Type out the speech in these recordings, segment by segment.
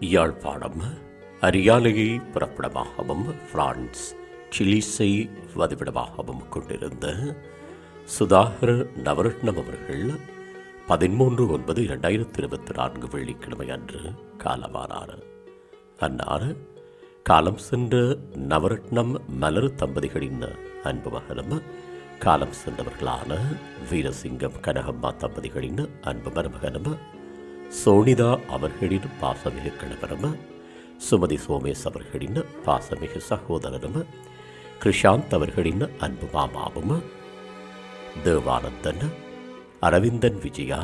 Yazhpanam அரியாலையை புறப்படமாகவும் France சிலிசை வதிவிடமாகவும் கொண்டிருந்த சுதாகர் நவரத்னம் அவர்கள் பதிமூன்று ஒன்பது இரண்டாயிரத்தி இருபத்தி நான்கு வெள்ளிக்கிழமை அன்று காலமானார். அன்னார் காலம் சென்ற நவரத்னம் மலர் தம்பதிகளின் அன்பு மகனும் காலம் சென்றவர்களான வீரசிங்கம் கனகம்மா தம்பதிகளின் அன்பு மருமகனும் சோனிதா அவர்களின் பாசமிகு கணவரும் சுமதி சோமேஷ் அவர்களின் பாசமிகு சகோதரரும் கிருஷாந்த் அவர்களின் அன்பு மாமாவும் தேவானந்தன் அரவிந்தன் விஜயா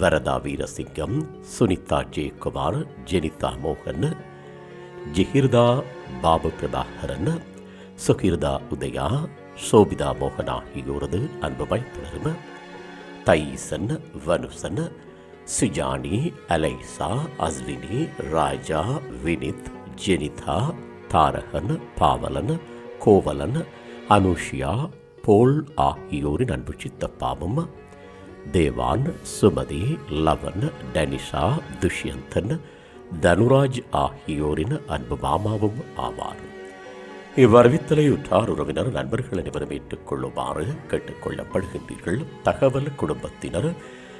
வரதா வீரசிங்கம் சுனிதா ஜெயக்குமார் ஜெனிதா மோகன் ஜிகிர்தா பாபு பிரபாகரன் சுகிர்தா உதயா சோபிதா மோகன் ஆகியோரது அன்பு மைத்துனரும் தைசன் வனுசன் சுஜானி அலைசா அஸ்வினி ராஜா வினித் ஜெனிதா தாரகன் பாவலன் கோவலன் அனுஷியா போல் ஆகியோரின் அன்பு சித்தப்பாவும் தேவான் சுமதி லவன் டனிஷா துஷ்யந்தன் தனுராஜ் ஆகியோரின் அன்பு மாமாவும் ஆவார். இவ்வறிவித்தலை உற்றார் உறவினர் நண்பர்கள் அனைவரும் ஏற்றுக்கொள்ளுமாறு கேட்டுக்கொள்ளப்படுகின்றீர்கள். தகவல் குடும்பத்தினர்